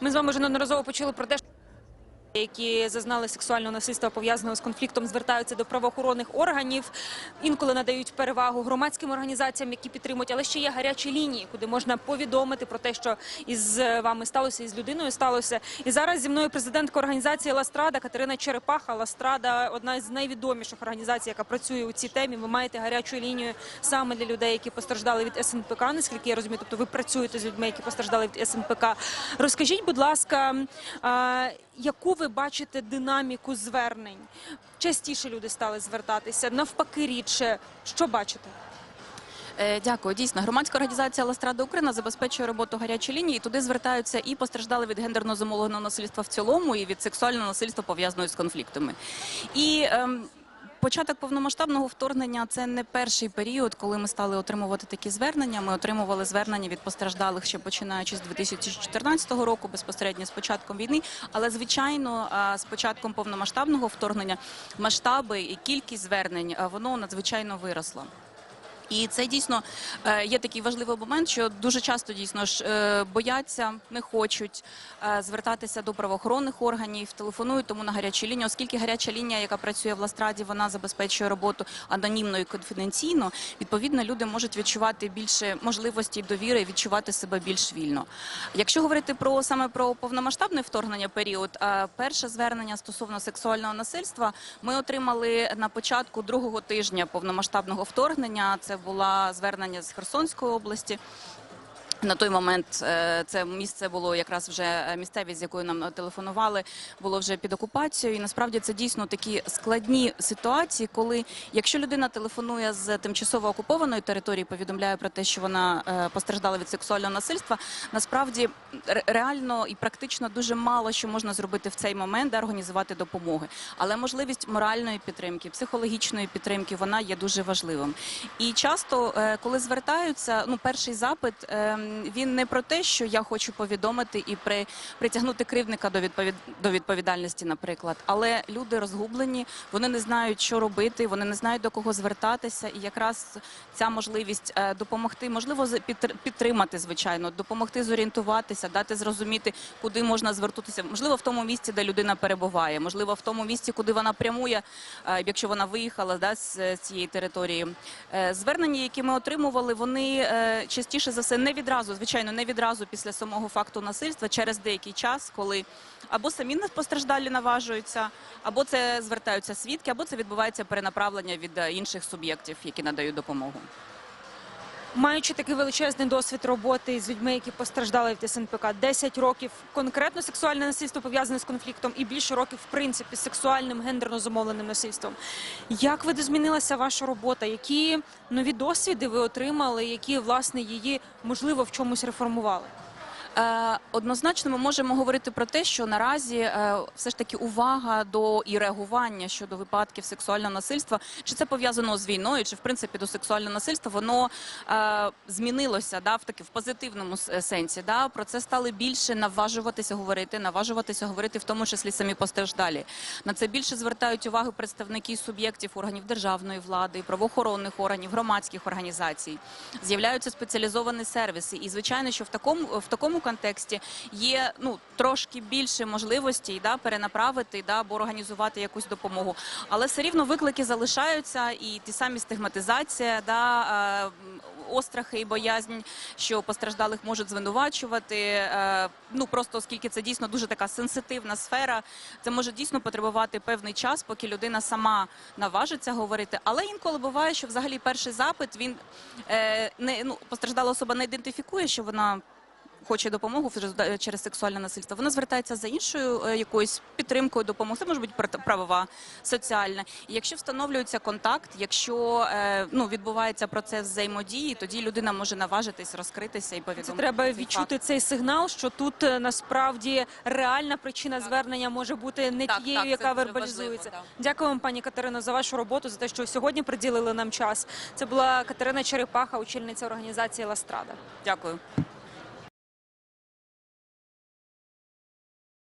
Ми з вами вже неодноразово почули про те, що які зазнали сексуального насильства пов'язаного з конфліктом, звертаються до правоохоронних органів, інколи надають перевагу громадським організаціям, які підтримують, але ще є гарячі лінії, куди можна повідомити про те, що із вами сталося, із людиною сталося. І зараз зі мною президентка організації Ластрада Катерина Черепаха. Ластрада одна з найвідоміших організацій, яка працює у цій темі. Ви маєте гарячу лінію саме для людей, які постраждали від СНПК. Наскільки я розумію, тобто ви працюєте з людьми, які постраждали від СНПК. Розкажіть, будь ласка. Яку ви бачите динаміку звернень? Частіше люди стали звертатися, навпаки, рідше. Що бачите? Е, Дякую. Дійсно, громадська організація Ластрада Україна забезпечує роботу гарячої лінії. Туди звертаються і постраждали від гендерно замовленого насильства в цілому, і від сексуального насильства пов'язаного з конфліктами. І ем, Початок повномасштабного вторгнення це не перший період, коли ми стали отримувати такі звернення. Ми отримували звернення від постраждалих ще починаючи з 2014 року, безпосередньо з початком війни. Але звичайно, з початком повномасштабного вторгнення масштаби і кількість звернень воно надзвичайно виросло. І це дійсно е, є такий важливий момент, що дуже часто дійсно ж е, бояться, не хочуть е, звертатися до правоохоронних органів, телефонують тому на гарячу лінію, оскільки гаряча лінія, яка працює в Ластраді, вона забезпечує роботу анонімно і конфіденційно. Відповідно, люди можуть відчувати більше можливості довіри, відчувати себе більш вільно. Якщо говорити про саме про повномасштабне вторгнення період, перше звернення стосовно сексуального насильства ми отримали на початку другого тижня повномасштабного вторгнення. Це було звернення з Херсонської області. На той момент е, це місце було якраз вже е, місцевість, з якою нам телефонували, було вже під окупацією. І насправді це дійсно такі складні ситуації, коли якщо людина телефонує з тимчасово окупованої території, повідомляє про те, що вона е, постраждала від сексуального насильства. Насправді реально і практично дуже мало що можна зробити в цей момент, де організувати допомоги. Але можливість моральної підтримки, психологічної підтримки, вона є дуже важливим. І часто, коли звертаються, ну перший запит е, він не про те, що я хочу повідомити і при притягнути кривдника до відповід до відповідальності, наприклад, але люди розгублені, вони не знають, що робити, вони не знають до кого звертатися, і якраз ця можливість е, допомогти, можливо, підтримати, звичайно, допомогти зорієнтуватися, дати зрозуміти, куди можна звертатися. Можливо, в тому місці, де людина перебуває, можливо, в тому місці, куди вона прямує, е, якщо вона виїхала да, з цієї території. Е, Звернення, які ми отримували, вони частіше за все не відразу, звичайно, не відразу після самого факту насильства, через деякий час, коли або самі не постраждалі наважуються, або це звертаються свідки, або це відбувається перенаправлення від е, інших суб'єктів, які надають допомогу. Маючи такий величезний досвід роботи з людьми, які постраждали від СНПК, 10 років конкретно сексуальне насильство пов'язане з конфліктом, і більше років, в принципі, з сексуальним гендерно зумовленим насильством. Як ви змінилася ваша робота? Які нові досвіди ви отримали, які власне її можливо в чомусь реформували? Е, Однозначно, ми можемо говорити про те, що наразі е, все ж таки увага до і реагування щодо випадків сексуального насильства, чи це пов'язано з війною, чи в принципі до сексуального насильства, воно е, змінилося да, в таки в позитивному сенсі. Да, про це стали більше наважуватися говорити, наважуватися говорити, в тому числі самі постраждалі. На це більше звертають увагу представники суб'єктів органів державної влади, правоохоронних органів, громадських організацій. З'являються спеціалізовані сервіси, і звичайно, що в такому в такому контексті є ну трошки більше можливостей да, перенаправити да, або організувати якусь допомогу. Але все рівно виклики залишаються, і ті самі стигматизація, да, е, острахи і боязнь, що постраждалих можуть звинувачувати. е, Ну просто оскільки це дійсно дуже така сенситивна сфера, це може дійсно потребувати певний час, поки людина сама наважиться говорити. Але інколи буває, що взагалі перший запит він е, не ну постраждала особа не ідентифікує, що вона. Хоче допомогу через сексуальне насильство. Вона звертається за іншою е, якоюсь підтримкою допомоги. Це може бути пр- правова, соціальна. І якщо встановлюється контакт, якщо е, ну відбувається процес взаємодії, тоді людина може наважитись, розкритися і повідомити. Це треба цей факт. відчути цей сигнал, що тут е, насправді реальна причина звернення може бути не Так, тією, так, яка вербалізується. важливо, Дякую вам, пані Катерино, за вашу роботу, за те, що сьогодні приділили нам час. Це була Катерина Черепаха, очільниця організації Ластрада. Дякую.